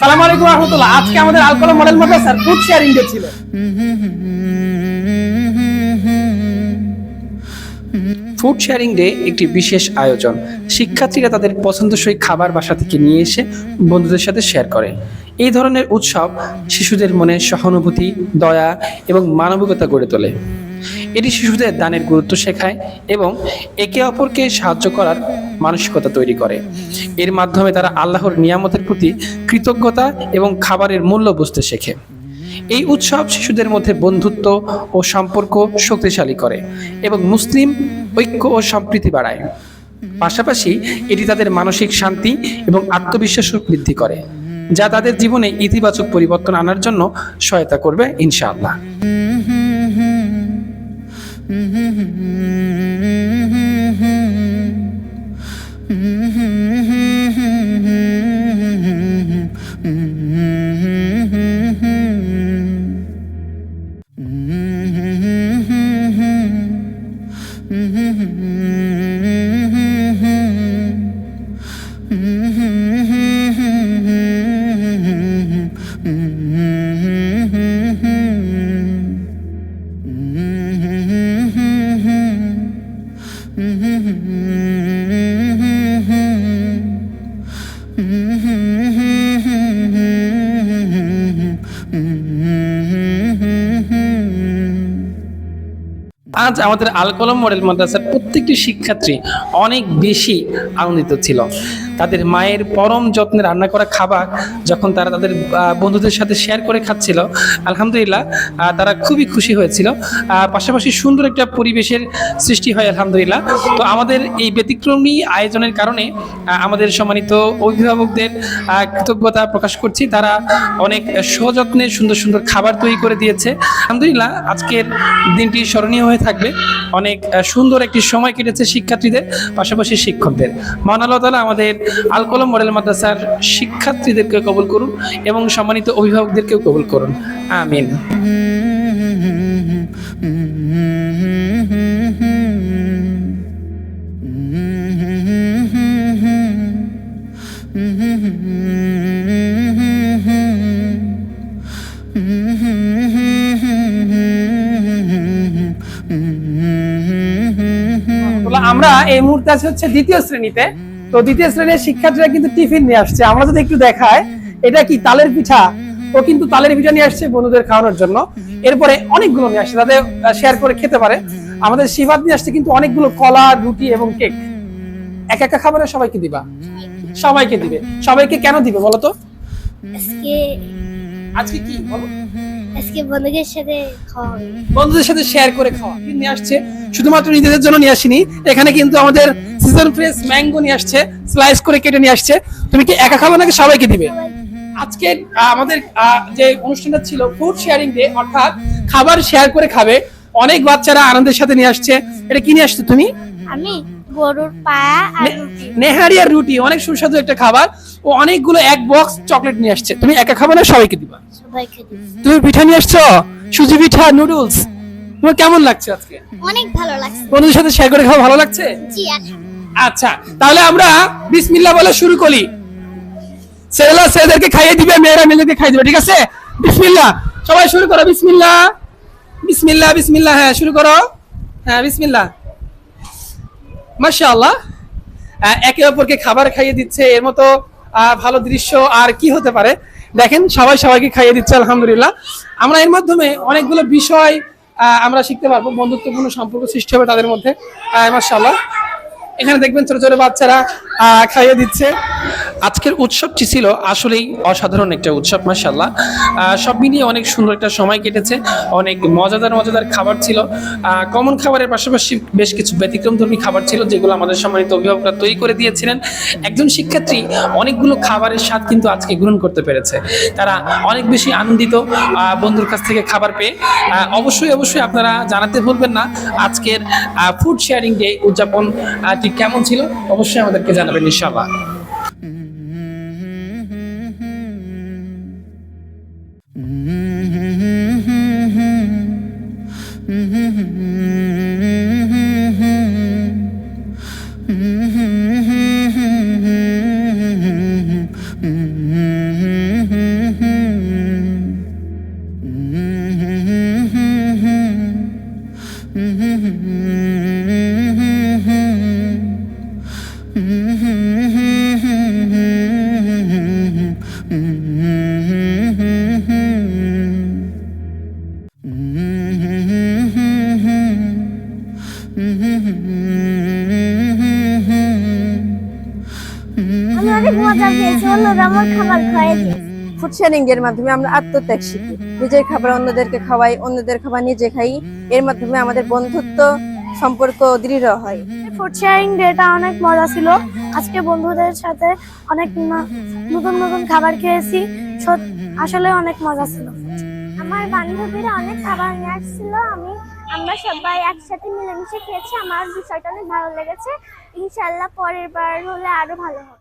সালাম আলাইকুম রহমতুল্লাহ। আজকে আমাদের মডেল ফুড শেয়ারিং ডে ছিল। ফুড শেয়ারিং ডে একটি বিশেষ আয়োজন। শিক্ষার্থীরা তাদের পছন্দসই খাবার বাসা থেকে নিয়ে এসে বন্ধুদের সাথে শেয়ার করে। এই ধরনের উৎসব শিশুদের মনে সহানুভূতি, দয়া এবং মানবিকতা গড়ে তোলে। এটি শিশুদের দানের গুরুত্ব শেখায় এবং একে অপরকে সাহায্য করার মানসিকতা তৈরি করে। এর মাধ্যমে তারা আল্লাহর নিয়ামতের প্রতি কৃতজ্ঞতা এবং খাবারের মূল্য বুঝতে শেখে এই উৎসব শিশুদের মধ্যে বন্ধুত্ব ও সম্পর্ক শক্তিশালী করে এবং মুসলিম ঐক্য ও সম্প্রীতি বাড়ায় পাশাপাশি এটি তাদের মানসিক শান্তি এবং আত্মবিশ্বাস বৃদ্ধি করে যা তাদের জীবনে ইতিবাচক পরিবর্তন আনার জন্য সহায়তা করবে ইনশাআল্লাহ আজ আমাদের আলকলম মডেল মাদ্রাসার প্রত্যেকটি শিক্ষার্থী অনেক বেশি আনন্দিত ছিল। তাদের মায়ের পরম যত্নে রান্না করা খাবার যখন তারা তাদের বন্ধুদের সাথে শেয়ার করে খাচ্ছিল, আলহামদুলিল্লাহ তারা খুবই খুশি হয়েছিল। পাশাপাশি সুন্দর একটা পরিবেশের সৃষ্টি হয়, আলহামদুলিল্লাহ। তো আমাদের এই ব্যতিক্রমী আয়োজনের কারণে আমাদের সম্মানিত অভিভাবকদের কৃতজ্ঞতা প্রকাশ করছি। তারা অনেক সযত্নে সুন্দর সুন্দর খাবার তৈরি করে দিয়েছে। আলহামদুলিল্লাহ, আজকের দিনটি স্মরণীয় হয়ে থাকবে। অনেক সুন্দর একটি সময় কেটেছে শিক্ষার্থীদের, পাশাপাশি শিক্ষকদের। মহান তালা আমাদের আলকলম মডেল মাদ্রাসার শিক্ষার্থীদেরকে কবল করুন এবং সম্মানিত অভিভাবকদেরকেও কবুল করুন। আমিন। রহমতুল্লাহ, আমরা এই মুহূর্তে আছি হচ্ছে দ্বিতীয় শ্রেণীতে। তো দ্বিতীয় শ্রেণির শিক্ষার্থীরা কিন্তু টিফিন নিয়ে আসছে। আমরা যদি একটু দেখায় এটা কি তালের পিঠা? ও কিন্তু তালের পিঠা নিয়ে আসছে বন্ধুদের খাওয়ানোর জন্য। এরপরে অনেকগুলো নিয়ে আসছে তাদের শেয়ার করে খেতে পারে। আমাদের শিবাদ নিয়ে আসছে কিন্তু অনেকগুলো কলা রুটি এবং কেক। এক একটা খাবারে সবাইকে দিবা? সবাইকে দিবে। সবাইকে কেন দিবে বলো তো? আজকে আজকে কি? বলো। আজকে বন্ধুদের সাথে খাওয়া বন্ধুদের সাথে শেয়ার করে খাওয়া। টিফিন নিয়ে আসছে? শুধুমাত্র নিজেদের জন্য নিয়ে আসিনি। এখানে কিন্তু আমাদের সিজন ফ্রেশ ম্যাঙ্গো নিয়ে আসছে স্লাইস করে কেটে নিয়ে আসছে। তুমি কি একা খাবে নাকি সবাইকে দিবে? আজকে আমাদের যে অনুষ্ঠানটা ছিল ফুড শেয়ারিং ডে অর্থাৎ খাবার শেয়ার করে খাবে অনেক বাচ্চারা আনন্দের সাথে নিয়ে আসছে। এটা কি নিয়ে আসছে তুমি? আমি? গরুর পায়া আর রুটি। নেহারি আর রুটি অনেক সুস্বাদু একটা খাবার। ও অনেকগুলো এক বক্স চকলেট নিয়ে আসছে। তুমি একা খাবে না সবাইকে দিবা। সবাইকে তুমি পিঠা নিয়ে আসছো? সুজি পিঠা নুডলস তোমার কেমন লাগছে আজকে? অনেক ভালো লাগছে। বন্ধুদের সাথে শেয়ার করে খাওয়া ভালো লাগছে? জি আচ্ছা আচ্ছা তাহলে আমরা বিসমিল্লাহ বলে শুরু করি। ছেলেরা ছেলেদেরকে খাইয়ে দিবে মেয়েরা মেয়েদেরকে খাইয়ে দিবে ঠিক আছে? বিসমিল্লাহ। সবাই শুরু করো বিসমিল্লাহ। বিসমিল্লাহ বিসমিল্লাহ হ্যাঁ শুরু করো। হ্যাঁ বিসমিল্লাহ। মাশাআল্লাহ। একে অপরকে খাবার খাইয়ে দিচ্ছে, এর মতো ভালো দৃশ্য আর কি হতে পারে? দেখেন, সবাই সবাইকে খাইয়ে দিচ্ছে, আলহামদুলিল্লাহ। আমরা এর মাধ্যমে অনেকগুলো বিষয় আমরা শিখতে পারব, বন্ধুত্বপূর্ণ সম্পর্ক সৃষ্টি হবে তাদের মধ্যে। মাশাআল্লাহ। এখানে দেখবেন ছোট ছোট বাচ্চারা খাইয়ে দিচ্ছে। আজকের উৎসবটি ছিল আসলেই অসাধারণ একটা উৎসব মাসাল্লাহ সব মিলিয়ে অনেক সুন্দর একটা সময় কেটেছে, অনেক মজাদার মজাদার খাবার ছিল। কমন খাবারের পাশাপাশি বেশ কিছু ব্যতিক্রমধর্মী খাবার ছিল, যেগুলো আমাদের সম্মানিত অভিভাবকরা তৈরি করে দিয়েছিলেন। একজন শিক্ষার্থী অনেকগুলো খাবারের স্বাদ কিন্তু আজকে গ্রহণ করতে পেরেছে। তারা অনেক বেশি আনন্দিত বন্ধুর কাছ থেকে খাবার পেয়ে। অবশ্যই অবশ্যই আপনারা জানাতে ভুলবেন না, আজকের ফুড শেয়ারিং ডে উদযাপন ঠিক কেমন ছিল, অবশ্যই আমাদেরকে জানাবেন, ইনশাআল্লাহ। আমি অনেক মজা পেয়েছি অন্যরা আমার খাবার খাইয়ে দিয়েছে। ফুড শেয়ারিং এর মাধ্যমে আমরা আত্মত্যাগ শিখি। নিজের খাবার অন্যদেরকে খাওয়াই, অন্যদের খাবার নিজে খাই। এর মাধ্যমে আমাদের বন্ধুত্ব সম্পর্ক দৃঢ় হয়। ফুড শেয়ারিং ডেটা অনেক মজা ছিল। আজকে বন্ধুদের সাথে অনেক নতুন নতুন খাবার খেয়েছি। আসলে অনেক মজা ছিল। আমার বান্ধবীরা অনেক খাবার নিয়ে আসছিল। আমি আমরা সবাই একসাথে মিলেমিশে খেয়েছি। আমার বিষয়টা অনেক ভালো লেগেছে। ইনশাল্লাহ পরের বার হলে আরও ভালো হবে।